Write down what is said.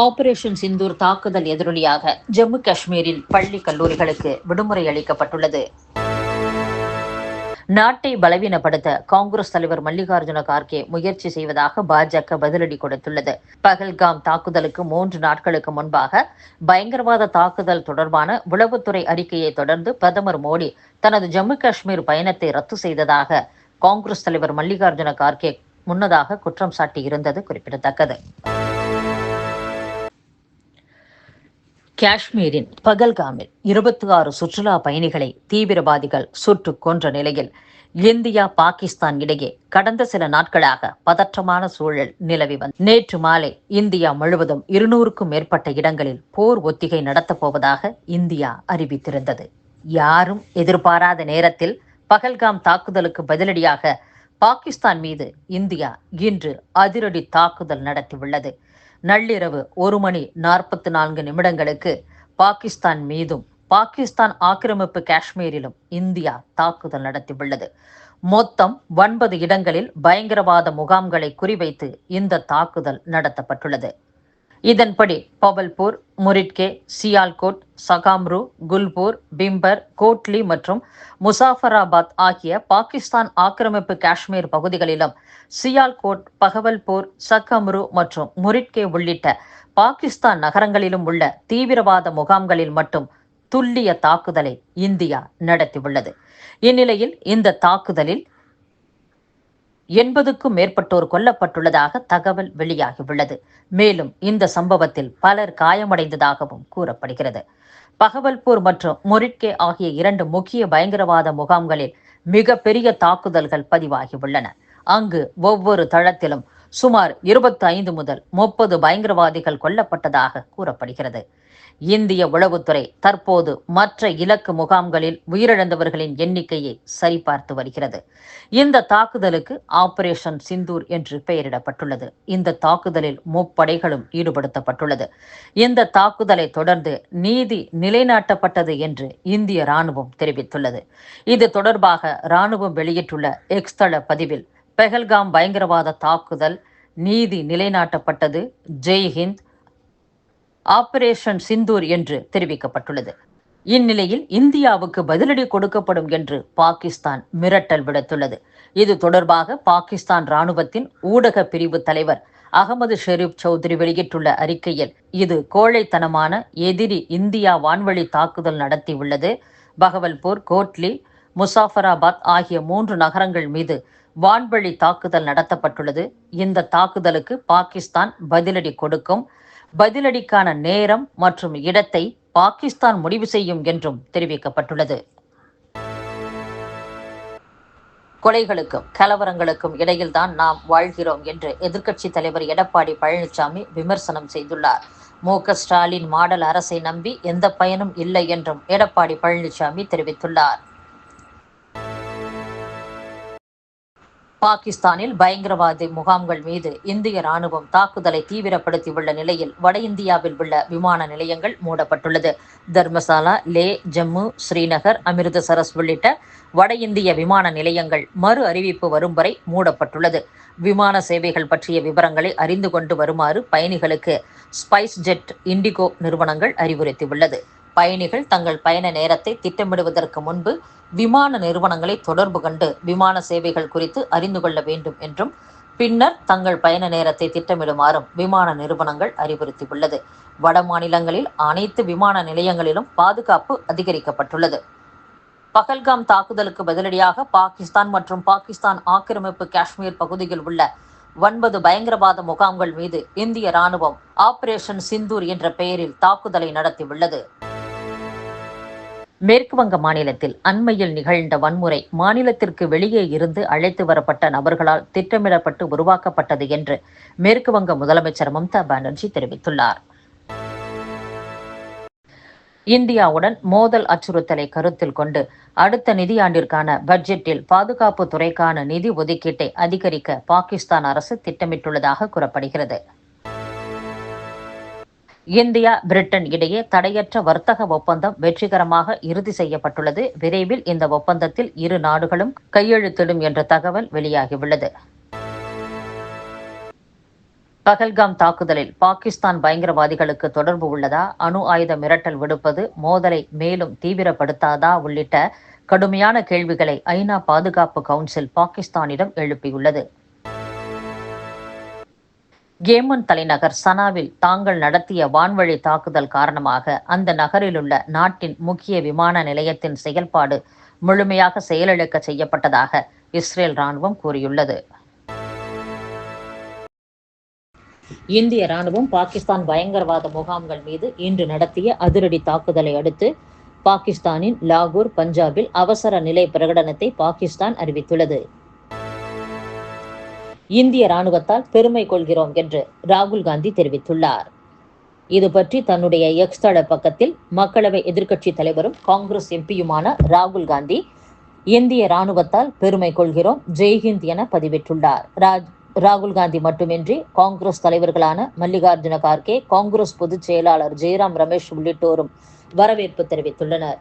Operation Sindoor தாக்குதல் எதிரொலியாக ஜம்மு காஷ்மீரில் பள்ளி கல்லூரிகளுக்கு விடுமுறை அளிக்கப்பட்டுள்ளது. நாட்டை பலவீனப்படுத்த காங்கிரஸ் தலைவர் மல்லிகார்ஜுன கார்கே முயற்சி செய்வதாக பாஜக பதிலடி கொடுத்துள்ளது. பகல்காம் தாக்குதலுக்கு மூன்று நாட்களுக்கு முன்பாக பயங்கரவாத தாக்குதல் தொடர்பான உளவுத்துறை அறிக்கையை தொடர்ந்து பிரதமர் மோடி தனது ஜம்மு காஷ்மீர் பயணத்தை ரத்து செய்ததாக காங்கிரஸ் தலைவர் மல்லிகார்ஜுன கார்கே முன்னதாக குற்றம் சாட்டியிருந்தது குறிப்பிடத்தக்கது. காஷ்மீரின் பகல்காமில் இருபத்தி ஆறு சுற்றுலா பயணிகளை தீவிரவாதிகள் சுட்டுக் கொன்ற நிலையில் இந்தியா பாகிஸ்தான் இடையே கடந்த சில நாட்களாக பதற்றமான சூழல் நிலவி வந்தது நேற்று மாலை இந்தியா முழுவதும் இருநூறுக்கும் மேற்பட்ட இடங்களில் போர் ஒத்திகை நடத்தப்போவதாக இந்தியா அறிவித்திருந்தது. யாரும் எதிர்பாராத நேரத்தில் பகல்காம் தாக்குதலுக்கு பதிலடியாக பாகிஸ்தான் மீது இந்தியா இன்று அதிரடி தாக்குதல் நடத்தியுள்ளது. நள்ளிரவு ஒரு மணி நாற்பத்தி நான்கு நிமிடங்களுக்கு பாகிஸ்தான் மீதும் பாகிஸ்தான் ஆக்கிரமிப்பு காஷ்மீரிலும் இந்தியா தாக்குதல் நடத்தியுள்ளது. மொத்தம் ஒன்பது இடங்களில் பயங்கரவாத முகாம்களை குறிவைத்து இந்த தாக்குதல் நடத்தப்பட்டுள்ளது. இதன்படி பவல்பூர் முரிட்கே சியால்கோட் சகாம்ரு குல்பூர் பிம்பர் கோட்லி மற்றும் முசாஃபராபாத் ஆகிய பாகிஸ்தான் ஆக்கிரமிப்பு காஷ்மீர் பகுதிகளிலும் சியால்கோட் பகவல்பூர் சகம்ரு மற்றும் முரிட்கே உள்ளிட்ட பாகிஸ்தான் நகரங்களிலும் உள்ள தீவிரவாத முகாம்களில் மட்டும் துல்லிய தாக்குதலை இந்தியா நடத்தியுள்ளது. இந்நிலையில் இந்த தாக்குதலில் எண்பதுக்கும் மேற்பட்டோர் கொல்லப்பட்டுள்ளதாக தகவல் வெளியாகியுள்ளது. மேலும் இந்த சம்பவத்தில் பலர் காயமடைந்ததாகவும் கூறப்படுகிறது. பகவல்பூர் மற்றும் மொரிட்கே ஆகிய இரண்டு முக்கிய பயங்கரவாத முகாம்களில் மிக பெரிய தாக்குதல்கள் பதிவாகியுள்ளன. அங்கு ஒவ்வொரு தளத்திலும் சுமார் இருபத்தி ஐந்து முதல் முப்பது பயங்கரவாதிகள் கொல்லப்பட்டதாக கூறப்படுகிறது. இந்திய உளவுத்துறை தற்போது மற்ற இலக்கு முகாம்களில் உயிரிழந்தவர்களின் எண்ணிக்கையை சரிபார்த்து வருகிறது. இந்த தாக்குதலுக்கு ஆபரேஷன் சிந்தூர் என்று பெயரிடப்பட்டுள்ளது. இந்த தாக்குதலில் முப்படைகளும் ஈடுபடுத்தப்பட்டுள்ளது. இந்த தாக்குதலை தொடர்ந்து நீதி நிலைநாட்டப்பட்டது என்று இந்திய ராணுவம் தெரிவித்துள்ளது. இது தொடர்பாக ராணுவம் வெளியிட்டுள்ள எக்ஸ்தள பதிவில் பெஹல்காம் பயங்கரவாத தாக்குதல் நீதி நிலைநாட்டப்பட்டது. ஜெய் ஹிந்த். ஆபரேஷன் சிந்தூர் என்று தெரிவிக்கப்பட்டுள்ளது. இந்நிலையில் இந்தியாவுக்கு பதிலடி கொடுக்கப்படும் என்று பாகிஸ்தான் மிரட்டல் விடுத்துள்ளது. இது தொடர்பாக பாகிஸ்தான் ராணுவத்தின் ஊடக பிரிவு தலைவர் அகமது ஷெரீப் சௌத்ரி வெளியிட்டுள்ள அறிக்கையில் இது கோழைத்தனமான எதிரி இந்தியா வான்வழி தாக்குதல் நடத்தியுள்ளது. பகவல்பூர் கோட்லி முசாஃபராபாத் ஆகிய மூன்று நகரங்கள் மீது வான்வழி தாக்குதல் நடத்தப்பட்டுள்ளது. இந்த தாக்குதலுக்கு பாகிஸ்தான் பதிலடி கொடுக்கும். பதிலடிக்கான நேரம் மற்றும் இடத்தை பாகிஸ்தான் முடிவு செய்யும் என்றும் தெரிவிக்கப்பட்டுள்ளது. கொலைகளுக்கும் கலவரங்களுக்கும் இடையில்தான் நாம் வாழ்கிறோம் என்று எதிர்க்கட்சி தலைவர் எடப்பாடி பழனிசாமி விமர்சனம் செய்துள்ளார். மு ஸ்டாலின் மாடல் அரசை நம்பி எந்த பயனும் இல்லை என்றும் எடப்பாடி பழனிசாமி தெரிவித்துள்ளார். பாகிஸ்தானில் பயங்கரவாத முகாம்கள் மீது இந்திய ராணுவம் தாக்குதலை தீவிரப்படுத்தியுள்ள நிலையில் வட இந்தியாவில் உள்ள விமான நிலையங்கள் மூடப்பட்டுள்ளது. தர்மசாலா லே ஜம்மு ஸ்ரீநகர் அமிர்தசரஸ் உள்ளிட்ட வட இந்திய விமான நிலையங்கள் மறு அறிவிப்பு வரும் வரை மூடப்பட்டுள்ளது. விமான சேவைகள் பற்றிய விவரங்களை அறிந்து கொண்டு வருமாறு பயணிகளுக்கு ஸ்பைஸ் ஜெட் இண்டிகோ நிறுவனங்கள் அறிவுறுத்தியுள்ளது. பயணிகள் தங்கள் பயண நேரத்தை திட்டமிடுவதற்கு முன்பு விமான நிறுவனங்களை தொடர்பு கண்டு விமான சேவைகள் குறித்து அறிந்து கொள்ள வேண்டும் என்றும் பின்னர் தங்கள் பயண நேரத்தை திட்டமிடுமாறும் விமான நிறுவனங்கள் அறிவுறுத்தியுள்ளது. வட மாநிலங்களில் அனைத்து விமான நிலையங்களிலும் பாதுகாப்பு அதிகரிக்கப்பட்டுள்ளது. பகல்காம் தாக்குதலுக்கு பதிலடியாக பாகிஸ்தான் மற்றும் பாகிஸ்தான் ஆக்கிரமிப்பு காஷ்மீர் பகுதியில் உள்ள ஒன்பது பயங்கரவாத முகாம்கள் மீது இந்திய ராணுவம் ஆபரேஷன் சிந்தூர் என்ற பெயரில் தாக்குதலை நடத்தியுள்ளது. மேற்கு வங்க மாநிலத்தில் அண்மையில் நிகழ்ந்த வன்முறை மாநிலத்திற்கு வெளியே இருந்து அழைத்து வரப்பட்ட நபர்களால் திட்டமிடப்பட்டு உருவாக்கப்பட்டது என்று மேற்கு வங்க முதலமைச்சர் மம்தா பானர்ஜி தெரிவித்துள்ளார். இந்தியாவுடன் மோதல் அச்சுறுத்தலை கருத்தில் கொண்டு அடுத்த நிதியாண்டிற்கான பட்ஜெட்டில் பாதுகாப்பு துறைக்கான நிதி ஒதுக்கீட்டை அதிகரிக்க பாகிஸ்தான் அரசு திட்டமிட்டுள்ளதாக கூறப்படுகிறது. இந்தியா பிரிட்டன் இடையே தடையற்ற வர்த்தக ஒப்பந்தம் வெற்றிகரமாக இறுதி செய்யப்பட்டுள்ளது. விரைவில் இந்த ஒப்பந்தத்தில் இரு நாடுகளும் கையெழுத்திடும் என்ற தகவல் வெளியாகியுள்ளது. பகல்காம் தாக்குதலில் பாகிஸ்தான் பயங்கரவாதிகளுக்கு தொடர்பு உள்ளதா? அணு ஆயுத மிரட்டல் விடுப்பது மோதலை மேலும் தீவிரப்படுத்தாதா? உள்ளிட்ட கடுமையான கேள்விகளை ஐநா பாதுகாப்பு கவுன்சில் பாகிஸ்தானிடம் எழுப்பியுள்ளது. ஏமன் தலைநகர் சனாவில் தாங்கள் நடத்திய வான்வழி தாக்குதல் காரணமாக அந்த நகரிலுள்ள நாட்டின் முக்கிய விமான நிலையத்தின் செயல்பாடு முழுமையாக செயலிழக்க செய்யப்பட்டதாக இஸ்ரேல் ராணுவம் கூறியுள்ளது. இந்திய ராணுவம் பாகிஸ்தான் பயங்கரவாத முகாம்கள் மீது இன்று நடத்திய அதிரடி தாக்குதலை அடுத்து பாகிஸ்தானின் லாகூர் பஞ்சாபில் அவசர நிலை பிரகடனத்தை பாகிஸ்தான் அறிவித்துள்ளது. இந்திய ராணுவத்தால் பெருமை கொள்கிறோம் என்று ராகுல் காந்தி தெரிவித்துள்ளார். இது பற்றி தன்னுடைய எக்ஸ் தள பக்கத்தில் மக்களவை எதிர்க்கட்சி தலைவரும் காங்கிரஸ் எம்பியுமான ராகுல் காந்தி இந்திய ராணுவத்தால் பெருமை கொள்கிறோம் ஜெய்ஹிந்த் என பதிவிட்டுள்ளார். ராஜ் ராகுல் காந்தி மட்டுமின்றி காங்கிரஸ் தலைவர்களான மல்லிகார்ஜுன கார்கே காங்கிரஸ் பொதுச் செயலாளர் ஜெயராம் ரமேஷ் உள்ளிட்டோரும் வரவேற்பு தெரிவித்துள்ளனர்.